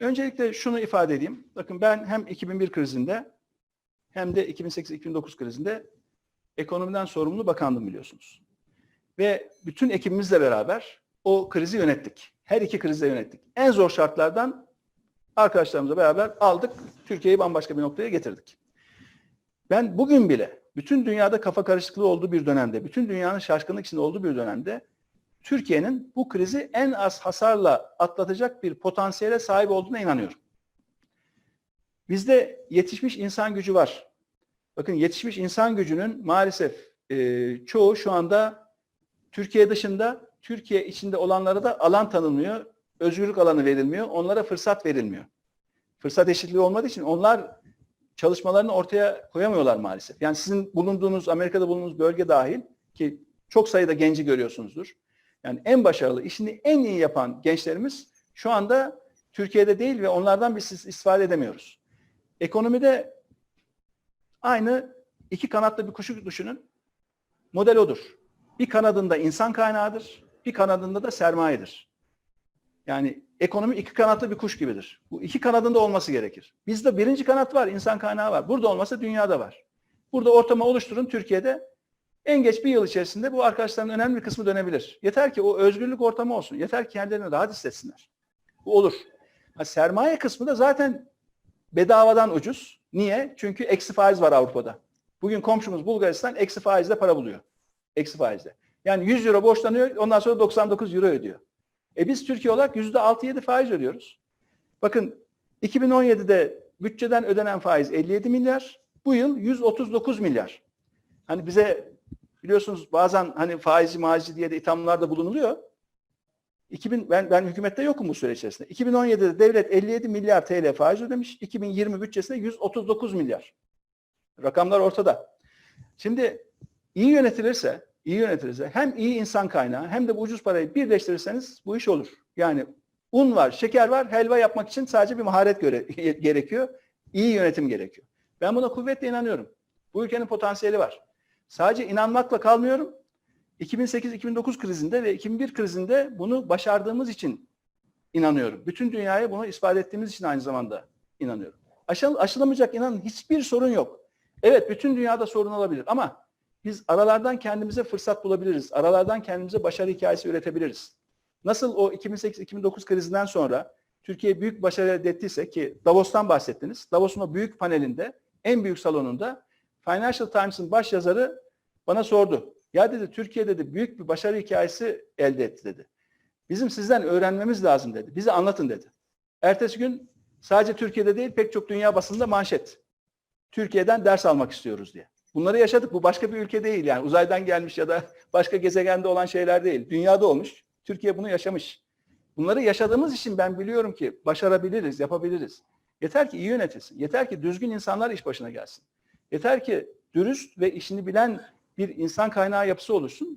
Öncelikle şunu ifade edeyim. Bakın ben hem 2001 krizinde hem de 2008-2009 krizinde ekonomiden sorumlu bakandım biliyorsunuz. Ve bütün ekibimizle beraber o krizi yönettik. Her iki krizi de yönettik. En zor şartlardan arkadaşlarımızla beraber aldık. Türkiye'yi bambaşka bir noktaya getirdik. Ben bugün bile bütün dünyada kafa karışıklığı olduğu bir dönemde, bütün dünyanın şaşkınlık içinde olduğu bir dönemde Türkiye'nin bu krizi en az hasarla atlatacak bir potansiyele sahip olduğuna inanıyorum. Bizde yetişmiş insan gücü var. Bakın yetişmiş insan gücünün maalesef e, çoğu şu anda Türkiye dışında, Türkiye içinde olanlara da alan tanınmıyor, özgürlük alanı verilmiyor, onlara fırsat verilmiyor. Fırsat eşitliği olmadığı için onlar çalışmalarını ortaya koyamıyorlar maalesef. Yani sizin bulunduğunuz, Amerika'da bulunduğunuz bölge dahil ki çok sayıda genci görüyorsunuzdur. Yani en başarılı, işini en iyi yapan gençlerimiz şu anda Türkiye'de değil ve onlardan biz istifade edemiyoruz. Ekonomide aynı iki kanatlı bir kuşu düşünün. Model odur. Bir kanadında insan kaynağıdır, bir kanadında da sermayedir. Yani ekonomi iki kanatlı bir kuş gibidir. Bu iki kanadında olması gerekir. Bizde birinci kanat var, insan kaynağı var. Burada olmasa dünyada var. Burada ortamı oluşturun Türkiye'de. En geç bir yıl içerisinde bu arkadaşların önemli bir kısmı dönebilir. Yeter ki o özgürlük ortamı olsun. Yeter ki kendilerini rahat hissetsinler. Bu olur. Ha, sermaye kısmı da zaten bedavadan ucuz. Niye? Çünkü eksi faiz var Avrupa'da. Bugün komşumuz Bulgaristan eksi faizle para buluyor. Eksi faizle. Yani 100 euro borçlanıyor ondan sonra 99 euro ödüyor. E biz Türkiye olarak %6-7 faiz ödüyoruz. Bakın 2017'de bütçeden ödenen faiz 57 milyar. Bu yıl 139 milyar. Hani bize biliyorsunuz bazen hani faizci maizi diye de ithamlarda bulunuluyor. 2000 ben ben hükümette yokum bu süre içerisinde. 2017'de devlet 57 milyar TL faiz ödemiş. 2020 bütçesinde 139 milyar. Rakamlar ortada. Şimdi iyi yönetilirse, iyi yönetilirse hem iyi insan kaynağı hem de bu ucuz parayı birleştirirseniz bu iş olur. Yani un var, şeker var, helva yapmak için sadece bir maharet göre, gerekiyor. İyi yönetim gerekiyor. Ben buna kuvvetle inanıyorum. Bu ülkenin potansiyeli var. Sadece inanmakla kalmıyorum. 2008-2009 krizinde ve 2001 krizinde bunu başardığımız için inanıyorum. Bütün dünyaya bunu ispat ettiğimiz için aynı zamanda inanıyorum. Aşıl, aşılamayacak inanın hiçbir sorun yok. Evet bütün dünyada sorun olabilir ama biz aralardan kendimize fırsat bulabiliriz. Aralardan kendimize başarı hikayesi üretebiliriz. Nasıl o 2008-2009 krizinden sonra Türkiye büyük başarı elde ettiyse ki Davos'tan bahsettiniz. Davos'un o büyük panelinde, en büyük salonunda Financial Times'ın baş yazarı bana sordu. Ya dedi Türkiye dedi büyük bir başarı hikayesi elde etti dedi. Bizim sizden öğrenmemiz lazım dedi. Bize anlatın dedi. Ertesi gün sadece Türkiye'de değil pek çok dünya basında manşet. Türkiye'den ders almak istiyoruz diye. Bunları yaşadık. Bu başka bir ülke değil yani uzaydan gelmiş ya da başka gezegende olan şeyler değil. Dünyada olmuş. Türkiye bunu yaşamış. Bunları yaşadığımız için ben biliyorum ki başarabiliriz, yapabiliriz. Yeter ki iyi yönetilsin. Yeter ki düzgün insanlar iş başına gelsin. Yeter ki dürüst ve işini bilen bir insan kaynağı yapısı oluşsun.